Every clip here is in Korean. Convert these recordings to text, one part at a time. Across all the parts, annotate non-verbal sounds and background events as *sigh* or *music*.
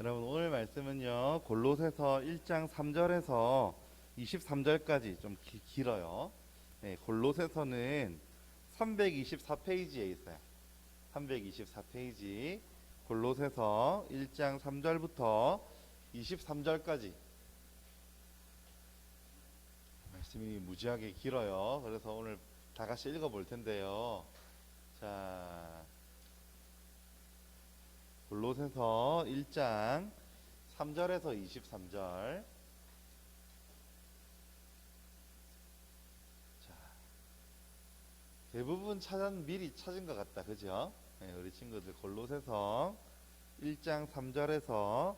여러분 오늘 말씀은요 골로새서 1장 3절에서 23절까지 좀 기- 길어요. 네, 골로새서는 324페이지에 있어요. 324페이지 골로새서 1장 3절부터 23절까지 말씀이 무지하게 길어요. 그래서 오늘 다 같이 읽어볼 텐데요. 자, 골로새서 1장 3절에서 23절. 자, 대부분 찾은 미리 찾은 것 같다, 그죠? 네, 우리 친구들 골로새서 1장 3절에서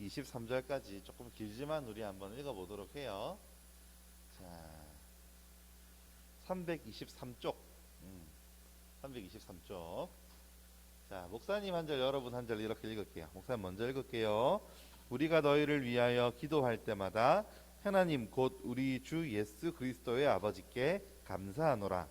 23절까지 조금 길지만 우리 한번 읽어보도록 해요. 자, 323쪽. 음, 323쪽. 자, 목사님 한 절, 여러분 한 절 이렇게 읽을게요. 목사님 먼저 읽을게요. 우리가 너희를 위하여 기도할 때마다 하나님 곧 우리 주 예수 그리스도의 아버지께 감사하노라.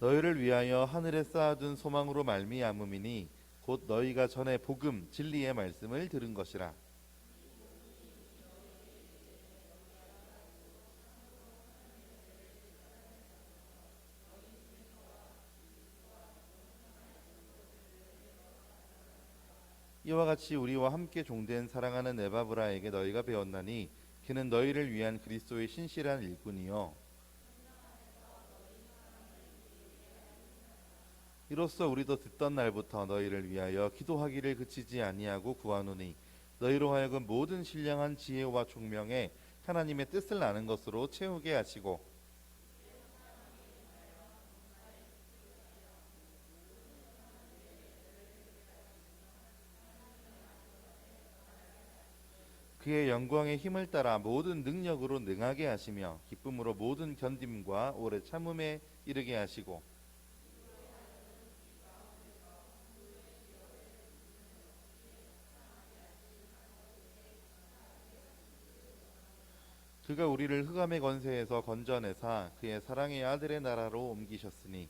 너희를 위하여 하늘에 쌓아둔 소망으로 말미암음이니 곧 너희가 전에 복음 진리의 말씀을 들은 것이라. 이와 같이 우리와 함께 종된 사랑하는 에바브라에게 너희가 배웠나니 그는 너희를 위한 그리스도의 신실한 일꾼이요. 이로써 우리도 듣던 날부터 너희를 위하여 기도하기를 그치지 아니하고 구하노니 너희로 하여금 모든 신령한 지혜와 총명에 하나님의 뜻을 아는 것으로 채우게 하시고 그의 영광의 힘을 따라 모든 능력으로 능하게 하시며 기쁨으로 모든 견딤과 오래 참음에 이르게 하시고 그가 우리를 흑암의 권세에서 건져내사 그의 사랑의 아들의 나라로 옮기셨으니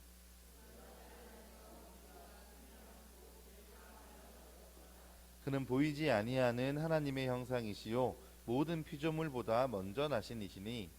그는 보이지 아니하는 하나님의 형상이시요 모든 피조물보다 먼저 나신 이시니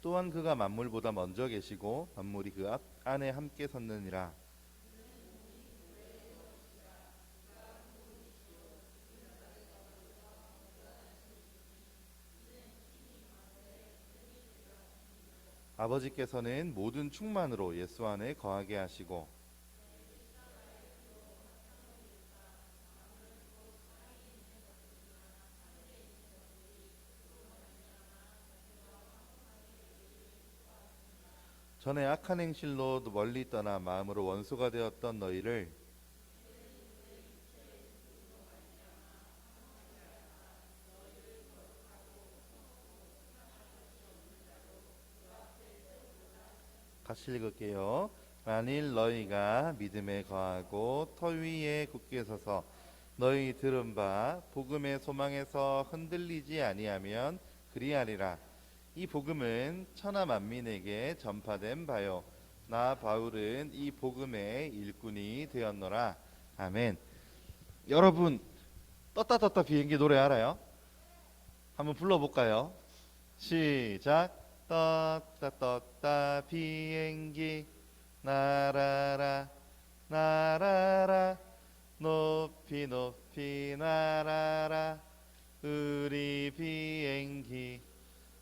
또한 그가 만물보다 먼저 계시고 만물이 그 앞 안에 함께 섰느니라 아버지께서는 모든 충만으로 예수 안에 거하게 하시고 전에 악한 행실로 멀리 떠나 마음으로 원수가 되었던 너희를 같이 읽을게요. 만일 너희가 믿음에 거하고 터 위에 굳게 서서 너희 들은 바 복음의 소망에서 흔들리지 아니하면 그리하리라. 이 복음은 천하 만민에게 전파된 바요. 나 바울은 이 복음의 일꾼이 되었노라. 아멘. 여러분 떴다 떴다 비행기 노래 알아요? 한번 불러볼까요? 시작. 떴다 떴다 비행기 날아라 날아라 높이 높이 날아라 우리 비행기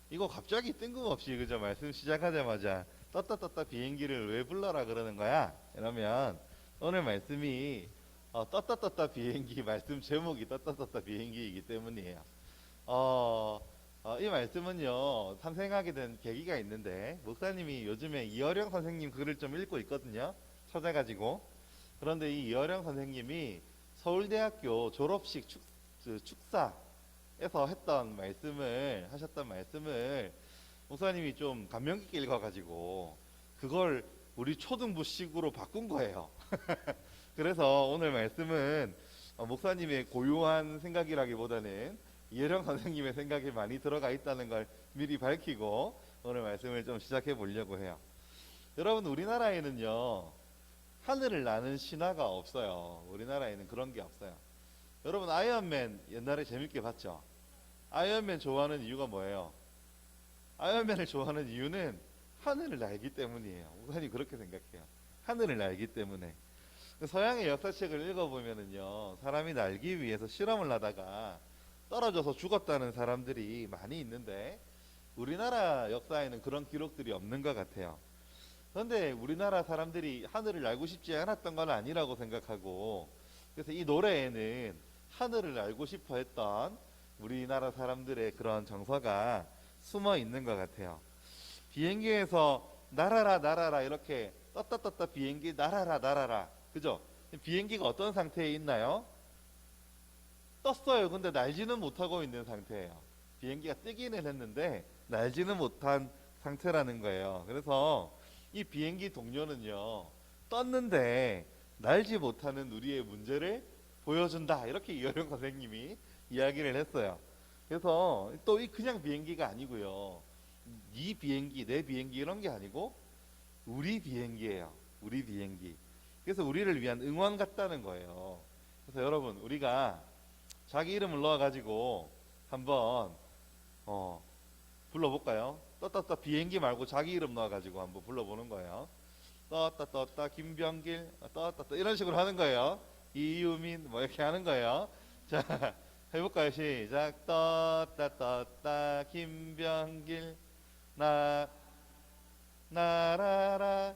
이거 갑자기 뜬금없이 그저 말씀 시작하자마자 떴다 떴다 비행기를 왜 불러라 그러는 거야? 이러면 오늘 말씀이 어, 떴다 떴다 비행기 말씀 제목이 떴다 떴다 비행기이기 때문이에요. 어, 어, 이 말씀은요 탄생하게 된 계기가 있는데 목사님이 요즘에 이어령 선생님 글을 좀 읽고 있거든요. 찾아가지고 그런데 이 이어령 선생님이 서울대학교 졸업식 축, 그 축사에서 했던 말씀을 하셨던 말씀을 목사님이 좀 감명 깊게 읽어가지고 그걸 우리 초등부식으로 바꾼 거예요. *laughs* 그래서 오늘 말씀은 어, 목사님의 고유한 생각이라기보다는 이혜령 선생님의 생각이 많이 들어가 있다는 걸 미리 밝히고 오늘 말씀을 좀 시작해 보려고 해요. 여러분 우리나라에는요 하늘을 나는 신화가 없어요. 우리나라에는 그런 게 없어요. 여러분 아이언맨 옛날에 재밌게 봤죠? 아이언맨 좋아하는 이유가 뭐예요? 아이언맨을 좋아하는 이유는 하늘을 날기 때문이에요. 우선이 그렇게 생각해요. 하늘을 날기 때문에. 서양의 역사책을 읽어보면은요, 사람이 날기 위해서 실험을 하다가 떨어져서 죽었다는 사람들이 많이 있는데, 우리나라 역사에는 그런 기록들이 없는 것 같아요. 그런데 우리나라 사람들이 하늘을 날고 싶지 않았던 건 아니라고 생각하고, 그래서 이 노래에는 하늘을 알고 싶어 했던 우리나라 사람들의 그런 정서가 숨어 있는 것 같아요. 비행기에서 날아라 날아라 이렇게 떴다 떴다 비행기 날아라 날아라 그죠? 비행기가 어떤 상태에 있나요? 떴어요. 근데 날지는 못하고 있는 상태예요. 비행기가 뜨기는 했는데 날지는 못한 상태라는 거예요. 그래서 이 비행기 동료는요 떴는데 날지 못하는 우리의 문제를 보여준다 이렇게 이효령 선생님이 이야기를 했어요. 그래서 또 이 그냥 비행기가 아니고요. 이 비행기, 내 비행기 이런 게 아니고 우리 비행기예요. 우리 비행기. 그래서 우리를 위한 응원 같다는 거예요. 그래서 여러분 우리가 자기 이름을 넣어가지고 한번 어, 불러볼까요? 떴떴떠 비행기 말고 자기 이름 넣어가지고 한번 불러보는 거예요. 떴다 떴다 김병길 떴다 떴 이런 식으로 하는 거예요. 이유민 뭐 이렇게 하는 거예요. *laughs* 자 해볼까요? 시작 떴다 떴다 김병길 나 날아라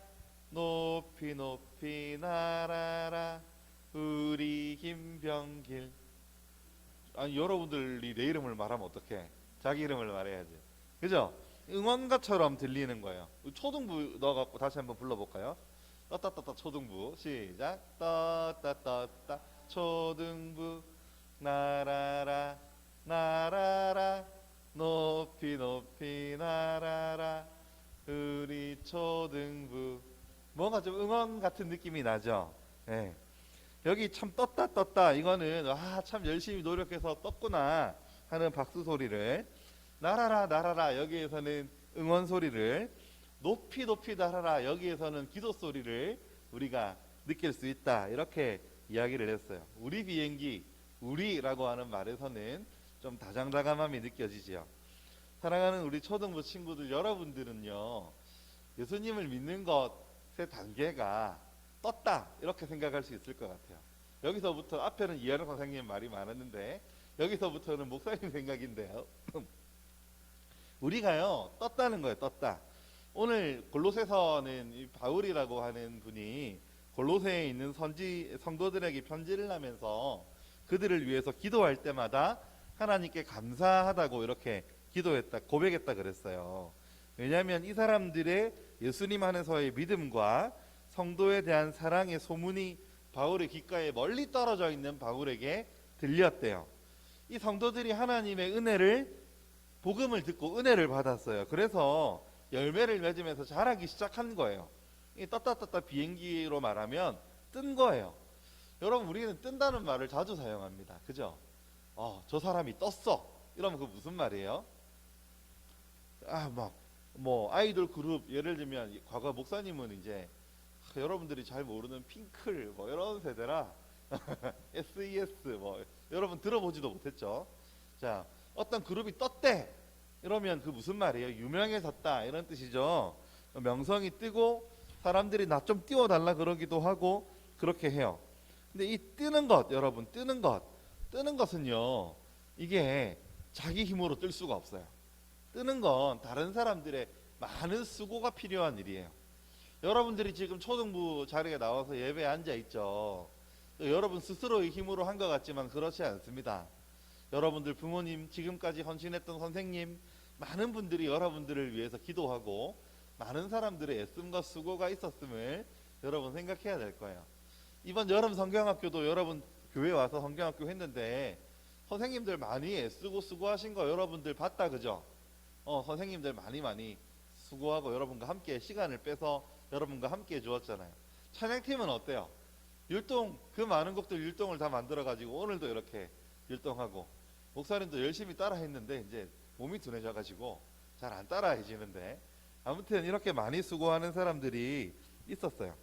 높이 높이 날아라 우리 김병길 아니 여러분들이 내 이름을 말하면 어떡해? 자기 이름을 말해야지. 그죠? 응원가처럼 들리는 거예요. 초등부 넣어갖고 다시 한번 불러볼까요? 떴다떴다 초등부. 시작. 떴다떴다 초등부. 날아라 날아라. 높이 높이 날아라. 우리 초등부. 뭔가 좀 응원 같은 느낌이 나죠? 예. 여기 참 떴다 떴다. 이거는 아 참 열심히 노력해서 떴구나 하는 박수 소리를. 날아라 날아라 여기에서는 응원 소리를. 높이 높이 날아라 여기에서는 기도 소리를 우리가 느낄 수 있다. 이렇게 이야기를 했어요. 우리 비행기 우리라고 하는 말에서는 좀 다장다감함이 느껴지지요. 사랑하는 우리 초등부 친구들 여러분들은요 예수님을 믿는 것의 단계가 떴다 이렇게 생각할 수 있을 것 같아요. 여기서부터 앞에는 이하영 선생님 말이 많았는데 여기서부터는 목사님 *laughs* 생각인데요. *clears throat* 우리가요 떴다는 거예요. 떴다. 오늘 골로새서는 이 바울이라고 하는 분이 골로새에 있는 선지 성도들에게 편지를 하면서 그들을 위해서 기도할 때마다 하나님께 감사하다고 이렇게 기도했다 고백했다 그랬어요. 왜냐하면 이 사람들의 예수님 안에서의 믿음과 성도에 대한 사랑의 소문이 바울의 귓가에 멀리 떨어져 있는 바울에게 들렸대요. 이 성도들이 하나님의 은혜를 복음을 듣고 은혜를 받았어요. 그래서 열매를 맺으면서 자라기 시작한 거예요. 이 떴다 떴다 비행기로 말하면 뜬 거예요. 여러분 우리는 뜬다는 말을 자주 사용합니다. 그죠? 어, 저 사람이 떴어. 이러면 그 무슨 말이에요? 아, 막 뭐 아이돌 그룹 예를 들면 과거 목사님은 이제 여러분들이 잘 모르는 핑클 뭐 이런 세대라 *laughs* SES 뭐 여러분 들어보지도 못했죠. 자 어떤 그룹이 떴대 이러면 그 무슨 말이에요? 유명해졌다 이런 뜻이죠. 명성이 뜨고 사람들이 나 좀 띄워달라 그러기도 하고 그렇게 해요. 근데 이 뜨는 것 여러분 뜨는 것 뜨는 것은요 이게 자기 힘으로 뜰 수가 없어요. 뜨는 건 다른 사람들의 많은 수고가 필요한 일이에요. 여러분들이 지금 초등부 자리에 나와서 예배에 앉아 있죠. 여러분 스스로의 힘으로 한 것 같지만 그렇지 않습니다. 여러분들 부모님, 지금까지 헌신했던 선생님, 많은 분들이 여러분들을 위해서 기도하고 많은 사람들의 애씀과 수고가 있었음을 여러분 생각해야 될 거예요. 이번 여름 성경학교도 여러분 교회 와서 성경학교 했는데 선생님들 많이 애쓰고 수고하신 거 여러분들 봤다 그죠? 어 선생님들 많이 많이 수고하고 여러분과 함께 시간을 빼서 여러분과 함께 해 주었잖아요. 찬양팀은 어때요? 율동 그 많은 곡들 율동을 다 만들어 가지고 오늘도 이렇게 율동하고 목사님도 열심히 따라 했는데 이제 몸이 둔해져 가지고 잘 안 따라 해지는데 아무튼 이렇게 많이 수고하는 사람들이 있었어요.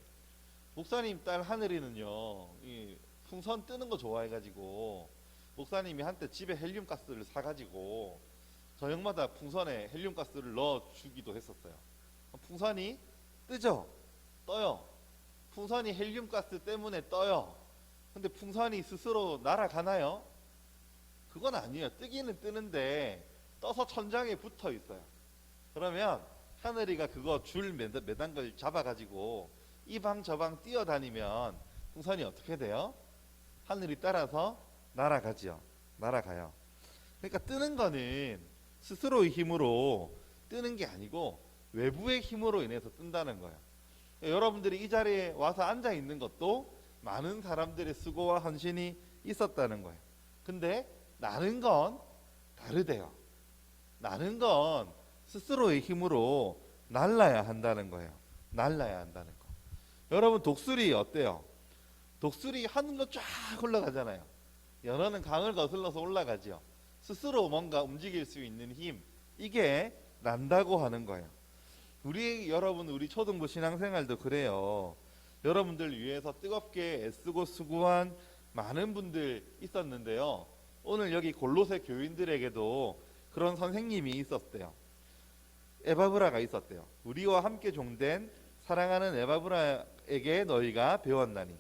목사님 딸 하늘이는요 이 풍선 뜨는 거 좋아해 가지고 목사님이 한때 집에 헬륨 가스를 사 가지고 저녁마다 풍선에 헬륨 가스를 넣어 주기도 했었어요. 풍선이 뜨죠, 떠요. 풍선이 헬륨 가스 때문에 떠요. 근데 풍선이 스스로 날아가나요? 그건 아니에요. 뜨기는 뜨는데 떠서 천장에 붙어 있어요. 그러면 하늘이가 그거 줄 매단, 걸 잡아가지고 이 방 저 방 뛰어다니면 풍선이 어떻게 돼요? 하늘이 따라서 날아가지요. 날아가요. 그러니까 뜨는 거는 스스로의 힘으로 뜨는 게 아니고 외부의 힘으로 인해서 뜬다는 거예요. 여러분들이 이 자리에 와서 앉아 있는 것도 많은 사람들의 수고와 헌신이 있었다는 거예요. 근데 나는 건 다르대요. 나는 건 스스로의 힘으로 날라야 한다는 거예요. 날라야 한다는 거. 여러분 독수리 어때요? 독수리 하늘로 쫙 올라가잖아요. 연어는 강을 거슬러서 올라가지요. 스스로 뭔가 움직일 수 있는 힘 이게 난다고 하는 거예요. 우리 여러분 우리 초등부 신앙생활도 그래요. 여러분들 위해서 뜨겁게 애쓰고 수고한 많은 분들 있었는데요. 오늘 여기 골로새 교인들에게도 그런 선생님이 있었대요. 에바브라가 있었대요. 우리와 함께 종된 사랑하는 에바브라에게 너희가 배웠나니.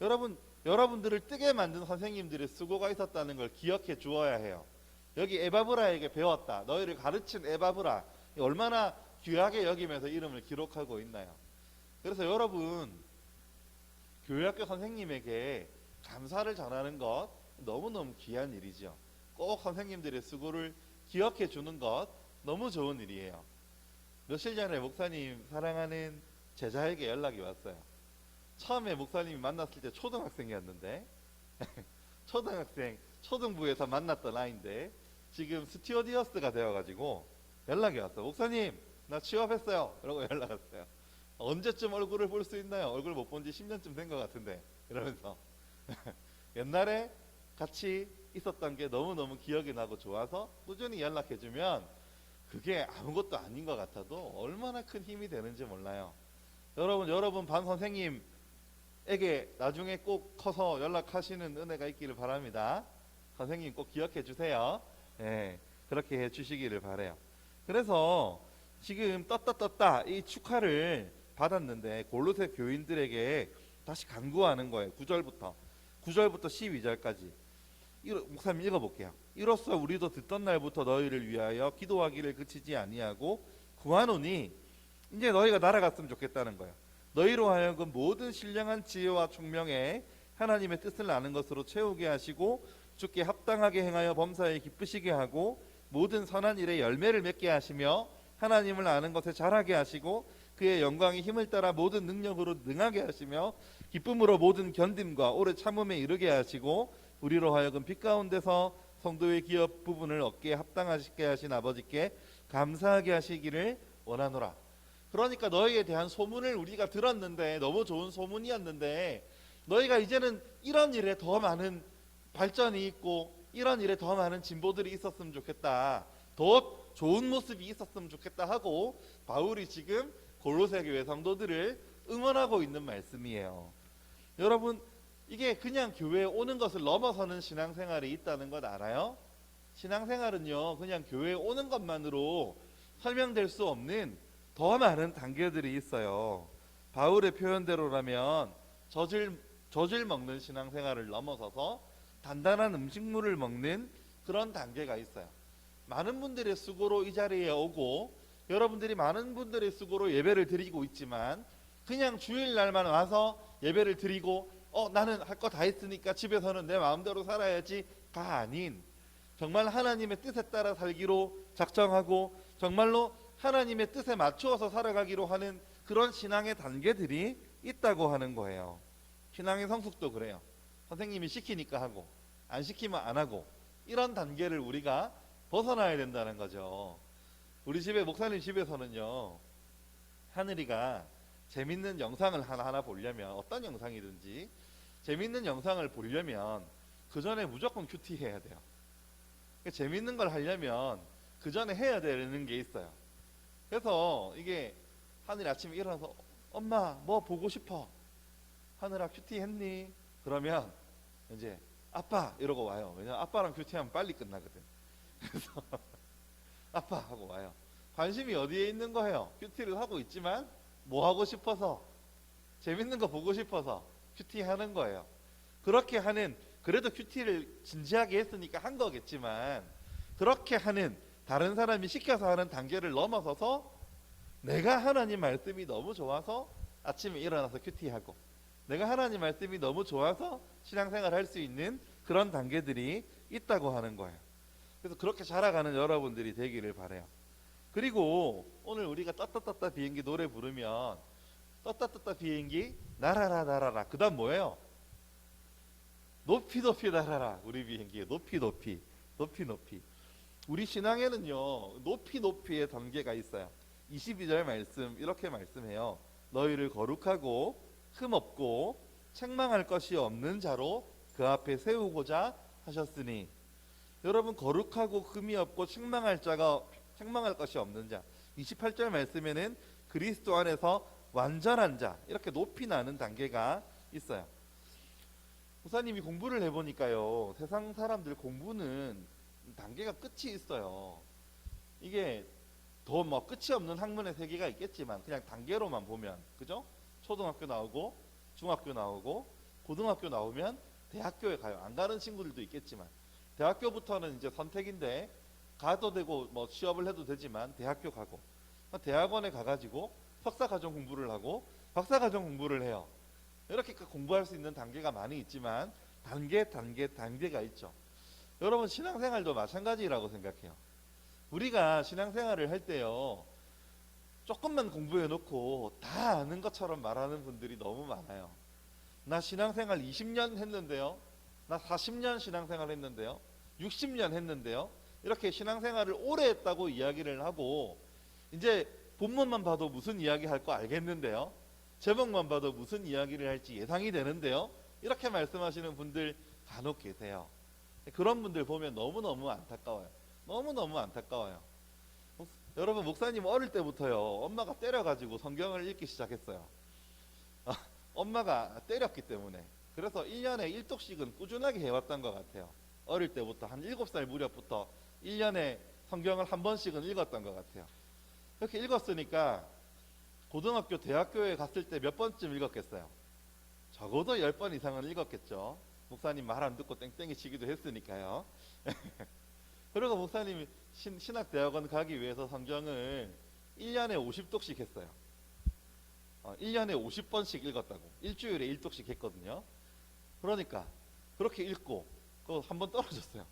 여러분 여러분들을 뜨게 만든 선생님들의 수고가 있었다는 걸 기억해 주어야 해요. 여기 에바브라에게 배웠다. 너희를 가르친 에바브라. 얼마나 귀하게 여기면서 이름을 기록하고 있나요? 그래서 여러분 교회학교 선생님에게 감사를 전하는 것 너무너무 귀한 일이죠. 꼭 선생님들의 수고를 기억해 주는 것 너무 좋은 일이에요. 며칠 전에 목사님 사랑하는 제자에게 연락이 왔어요. 처음에 목사님이 만났을 때 초등학생이었는데 *laughs* 초등학생 초등부에서 만났던 아이인데 지금 스튜어디어스가 되어가지고 연락이 왔어요. 목사님 나 취업했어요. 이러고 연락 왔어요. 언제쯤 얼굴을 볼 수 있나요? 얼굴 못 본 지 10년쯤 된 것 같은데 이러면서 *laughs* 옛날에 같이 있었던 게 너무너무 기억이 나고 좋아서 꾸준히 연락해주면 그게 아무것도 아닌 것 같아도 얼마나 큰 힘이 되는지 몰라요. 여러분, 여러분 반 선생님에게 나중에 꼭 커서 연락하시는 은혜가 있기를 바랍니다. 선생님 꼭 기억해 주세요. 예, 그렇게 해 주시기를 바래요. 그래서 지금 떴다 떴다 이 축하를 받았는데 골로새 교인들에게 다시 간구하는 거예요. 9절부터 9절부터 12절까지. 목사님 읽어볼게요. 이로써 우리도 듣던 날부터 너희를 위하여 기도하기를 그치지 아니하고 구하노니 이제 너희가 날아갔으면 좋겠다는 거예요. 너희로 하여금 모든 신령한 지혜와 총명에 하나님의 뜻을 아는 것으로 채우게 하시고 주께 합당하게 행하여 범사에 기쁘시게 하고 모든 선한 일에 열매를 맺게 하시며 하나님을 아는 것에 잘하게 하시고 그의 영광의 힘을 따라 모든 능력으로 능하게 하시며 기쁨으로 모든 견딤과 오래 참음에 이르게 하시고 우리로 하여금 빛 가운데서 성도의 기업 부분을 얻게 합당하시게 하신 아버지께 감사하게 하시기를 원하노라. 그러니까 너희에 대한 소문을 우리가 들었는데 너무 좋은 소문이었는데 너희가 이제는 이런 일에 더 많은 발전이 있고 이런 일에 더 많은 진보들이 있었으면 좋겠다. 더 좋은 모습이 있었으면 좋겠다 하고 바울이 지금 골로새 교회 성도들을 응원하고 있는 말씀이에요. 여러분 이게 그냥 교회에 오는 것을 넘어서는 신앙생활이 있다는 것 알아요? 신앙생활은요 그냥 교회에 오는 것만으로 설명될 수 없는 더 많은 단계들이 있어요. 바울의 표현대로라면 젖을 젖을 먹는 신앙생활을 넘어서서 단단한 음식물을 먹는 그런 단계가 있어요. 많은 분들의 수고로 이 자리에 오고 여러분들이 많은 분들의 수고로 예배를 드리고 있지만 그냥 주일날만 와서 예배를 드리고 어 나는 할 거 다 했으니까 집에서는 내 마음대로 살아야지가 아닌 정말 하나님의 뜻에 따라 살기로 작정하고 정말로 하나님의 뜻에 맞추어서 살아가기로 하는 그런 신앙의 단계들이 있다고 하는 거예요. 신앙의 성숙도 그래요. 선생님이 시키니까 하고 안 시키면 안 하고 이런 단계를 우리가 벗어나야 된다는 거죠. 우리 집에 목사님 집에서는요 하늘이가 재밌는 영상을 하나 하나 보려면 어떤 영상이든지 재밌는 영상을 보려면 그 전에 무조건 큐티 해야 돼요. 그러니까 재밌는 걸 하려면 그 전에 해야 되는 게 있어요. 그래서 이게 하늘이 아침에 일어나서 엄마 뭐 보고 싶어? 하늘아 큐티 했니? 그러면 이제 아빠 이러고 와요. 왜냐 면 아빠랑 큐티하면 빨리 끝나거든. 그래서 *laughs* 아빠 하고 와요. 관심이 어디에 있는 거예요? 큐티를 하고 있지만 뭐 하고 싶어서 재밌는 거 보고 싶어서 큐티 하는 거예요. 그렇게 하는 그래도 큐티를 진지하게 했으니까 한 거겠지만 그렇게 하는 다른 사람이 시켜서 하는 단계를 넘어서서 내가 하나님 말씀이 너무 좋아서 아침에 일어나서 큐티하고 내가 하나님 말씀이 너무 좋아서 신앙생활 할 수 있는 그런 단계들이 있다고 하는 거예요. 그래서 그렇게 자라가는 여러분들이 되기를 바래요. 그리고 오늘 우리가 떴다 떴다 비행기 노래 부르면 떴다 떴다 비행기 날아라 날아라. 그다음 뭐예요? 높이 높이 날아라. 우리 비행기 높이 높이 높이 높이. 우리 신앙에는요 높이 높이의 단계가 있어요. 22절 말씀 이렇게 말씀해요. 너희를 거룩하고 흠없고 책망할 것이 없는 자로 그 앞에 세우고자 하셨으니 여러분 거룩하고 흠이 없고 책망할 자가 책망할 것이 없는 자. 28절 말씀에는 그리스도 안에서 완전한 자 이렇게 높이 나는 단계가 있어요. 목사님이 공부를 해보니까요 세상 사람들 공부는 단계가 끝이 있어요. 이게 더 뭐 끝이 없는 학문의 세계가 있겠지만 그냥 단계로만 보면 그죠? 초등학교 나오고 중학교 나오고 고등학교 나오면 대학교에 가요. 안 가는 친구들도 있겠지만 대학교부터는 이제 선택인데 가도 되고 뭐 취업을 해도 되지만 대학교 가고 대학원에 가가지고 석사 과정 공부를 하고 박사 과정 공부를 해요. 이렇게 공부할 수 있는 단계가 많이 있지만 단계 단계 단계가 있죠. 여러분 신앙생활도 마찬가지라고 생각해요. 우리가 신앙생활을 할 때요 조금만 공부해 놓고 다 아는 것처럼 말하는 분들이 너무 많아요. 나 신앙생활 20년 했는데요. 나 40년 신앙생활 했는데요. 60년 했는데요. 이렇게 신앙생활을 오래 했다고 이야기를 하고 이제 본문만 봐도 무슨 이야기 할 거 알겠는데요. 제목만 봐도 무슨 이야기를 할지 예상이 되는데요. 이렇게 말씀하시는 분들 간혹 계세요. 그런 분들 보면 너무너무 안타까워요. 너무너무 안타까워요. 목- 여러분 목사님 어릴 때부터요. 엄마가 때려가지고 성경을 읽기 시작했어요. 아, 엄마가 때렸기 때문에. 그래서 1년에 1독씩은 꾸준하게 해왔던 것 같아요. 어릴 때부터 한 7살 무렵부터 1년에 성경을 한 번씩은 읽었던 것 같아요. 그렇게 읽었으니까 고등학교, 대학교에 갔을 때 몇 번쯤 읽었겠어요? 적어도 10번 이상은 읽었겠죠. 목사님 말 안 듣고 땡땡이 치기도 했으니까요. *laughs* 그리고 목사님이 신, 신학대학원 가기 위해서 성경을 1년에 50독씩 했어요. 어, 1년에 50번씩 읽었다고. 일주일에 1독씩 했거든요. 그러니까 그렇게 읽고 그한번 떨어졌어요.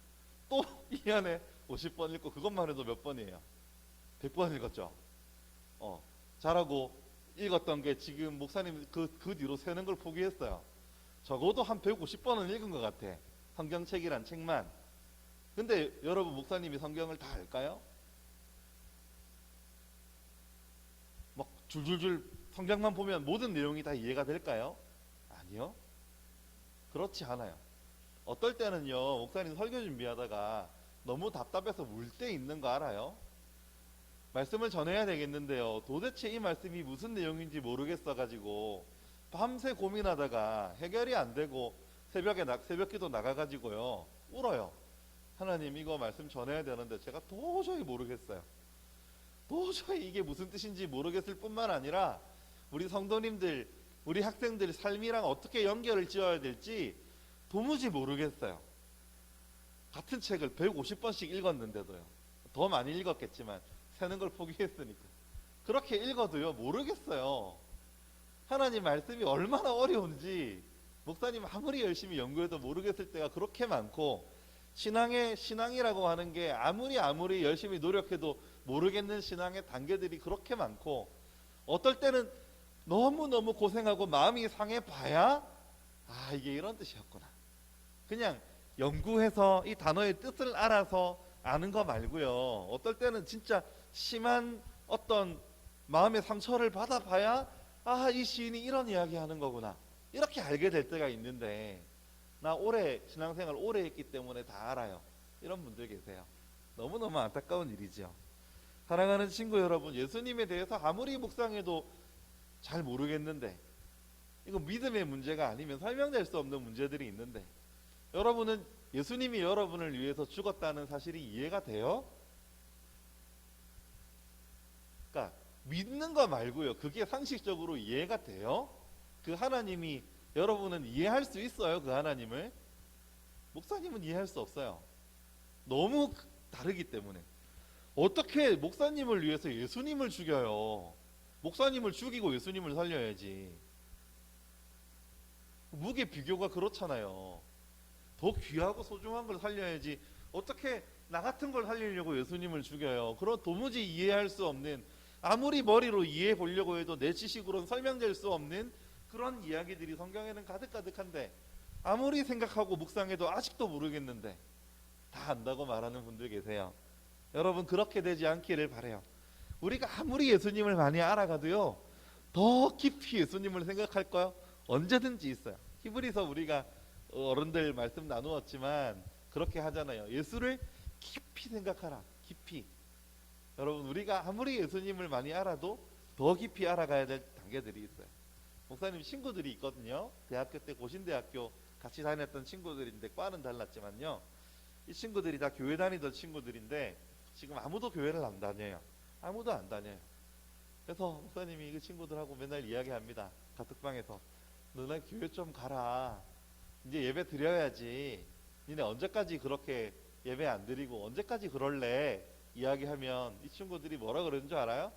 또 1년에 50번 읽고 그것만 해도 몇 번이에요? 100번 읽었죠. 어, 잘하고 읽었던 게 지금 목사님 그, 그 뒤로 세는 걸 포기했어요. 적어도 한 150번은 읽은 것 같아. 성경책이란 책만. 근데 여러분 목사님이 성경을 다 알까요? 막 줄줄줄 성경만 보면 모든 내용이 다 이해가 될까요? 아니요. 그렇지 않아요. 어떨 때는요, 목사님 설교 준비하다가 너무 답답해서 울 때 있는 거 알아요? 말씀을 전해야 되겠는데요. 도대체 이 말씀이 무슨 내용인지 모르겠어 가지고 밤새 고민하다가 해결이 안 되고 새벽에 나, 새벽기도 나가 가지고요. 울어요. 하나님 이거 말씀 전해야 되는데 제가 도저히 모르겠어요. 도저히 이게 무슨 뜻인지 모르겠을 뿐만 아니라 우리 성도님들, 우리 학생들 삶이랑 어떻게 연결을 지어야 될지 도무지 모르겠어요. 같은 책을 150번씩 읽었는데도요. 더 많이 읽었겠지만 세는 걸 포기했으니까. 그렇게 읽어도요, 모르겠어요. 하나님 말씀이 얼마나 어려운지 목사님 아무리 열심히 연구해도 모르겠을 때가 그렇게 많고 신앙의 신앙이라고 하는 게 아무리 아무리 열심히 노력해도 모르겠는 신앙의 단계들이 그렇게 많고 어떨 때는 너무 너무 고생하고 마음이 상해 봐야 아 이게 이런 뜻이었구나. 그냥 연구해서 이 단어의 뜻을 알아서 아는 거 말고요. 어떨 때는 진짜 심한 어떤 마음의 상처를 받아봐야 아 이 시인이 이런 이야기 하는 거구나 이렇게 알게 될 때가 있는데 나 오래 신앙생활 오래 했기 때문에 다 알아요 이런 분들 계세요 너무너무 안타까운 일이죠 사랑하는 친구 여러분 예수님에 대해서 아무리 묵상해도 잘 모르겠는데 이거 믿음의 문제가 아니면 설명될 수 없는 문제들이 있는데 여러분은 예수님이 여러분을 위해서 죽었다는 사실이 이해가 돼요? 그러니까 믿는 거 말고요. 그게 상식적으로 이해가 돼요? 그 하나님이 여러분은 이해할 수 있어요? 그 하나님을? 목사님은 이해할 수 없어요. 너무 다르기 때문에. 어떻게 목사님을 위해서 예수님을 죽여요? 목사님을 죽이고 예수님을 살려야지. 무게 비교가 그렇잖아요. 더 귀하고 소중한 걸 살려야지. 어떻게 나 같은 걸 살리려고 예수님을 죽여요? 그런 도무지 이해할 수 없는 아무리 머리로 이해해 보려고 해도 내 지식으로는 설명될 수 없는 그런 이야기들이 성경에는 가득가득한데 아무리 생각하고 묵상해도 아직도 모르겠는데 다 안다고 말하는 분들 계세요. 여러분 그렇게 되지 않기를 바래요. 우리가 아무리 예수님을 많이 알아가도요 더 깊이 예수님을 생각할까요? 언제든지 있어요. 히브리서 우리가 어른들 말씀 나누었지만 그렇게 하잖아요. 예수를 깊이 생각하라. 깊이. 여러분 우리가 아무리 예수님을 많이 알아도 더 깊이 알아가야 될 단계들이 있어요. 목사님 친구들이 있거든요. 대학교 때 고신대학교 같이 다녔던 친구들인데 과는 달랐지만요. 이 친구들이 다 교회 다니던 친구들인데 지금 아무도 교회를 안 다녀요. 아무도 안 다녀요. 그래서 목사님이 그 친구들하고 맨날 이야기합니다. 가톡방에서 너네 교회 좀 가라. 이제 예배 드려야지. 니네 언제까지 그렇게 예배 안 드리고 언제까지 그럴래? 이야기하면 이 친구들이 뭐라 그러는 줄 알아요?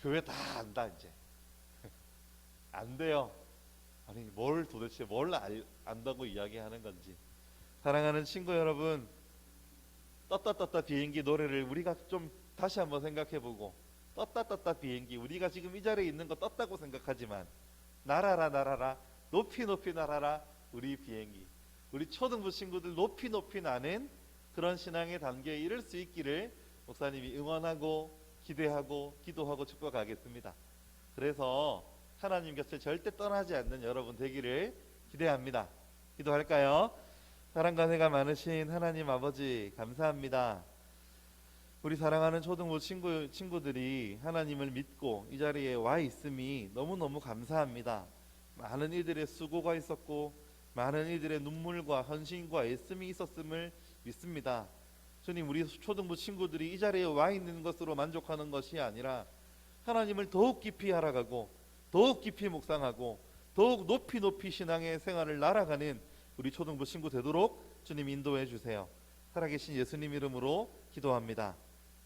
교회 다 안다 이제. *laughs* 안 돼요. 아니 뭘 도대체 뭘 알, 안다고 이야기하는 건지. 사랑하는 친구 여러분, 떴다 떴다 비행기 노래를 우리가 좀 다시 한번 생각해보고 떴다 떴다 비행기 우리가 지금 이 자리에 있는 거 떴다고 생각하지만 날아라 날아라 높이 높이 날아라 우리 비행기 우리 초등부 친구들 높이 높이 나는 그런 신앙의 단계에 이를 수 있기를 목사님이 응원하고 기대하고 기도하고 축복하겠습니다. 그래서 하나님 곁을 절대 떠나지 않는 여러분 되기를 기대합니다. 기도할까요? 사랑과 내가 많으신 하나님 아버지 감사합니다. 우리 사랑하는 초등부 친구 친구들이 하나님을 믿고 이 자리에 와 있음이 너무 너무 감사합니다. 많은 이들의 수고가 있었고 많은 이들의 눈물과 헌신과 애씀이 있었음을 믿습니다. 주님 우리 초등부 친구들이 이 자리에 와 있는 것으로 만족하는 것이 아니라 하나님을 더욱 깊이 알아가고 더욱 깊이 묵상하고 더욱 높이 높이 신앙의 생활을 날아가는 우리 초등부 친구 되도록 주님 인도해 주세요. 살아계신 예수님 이름으로 기도합니다.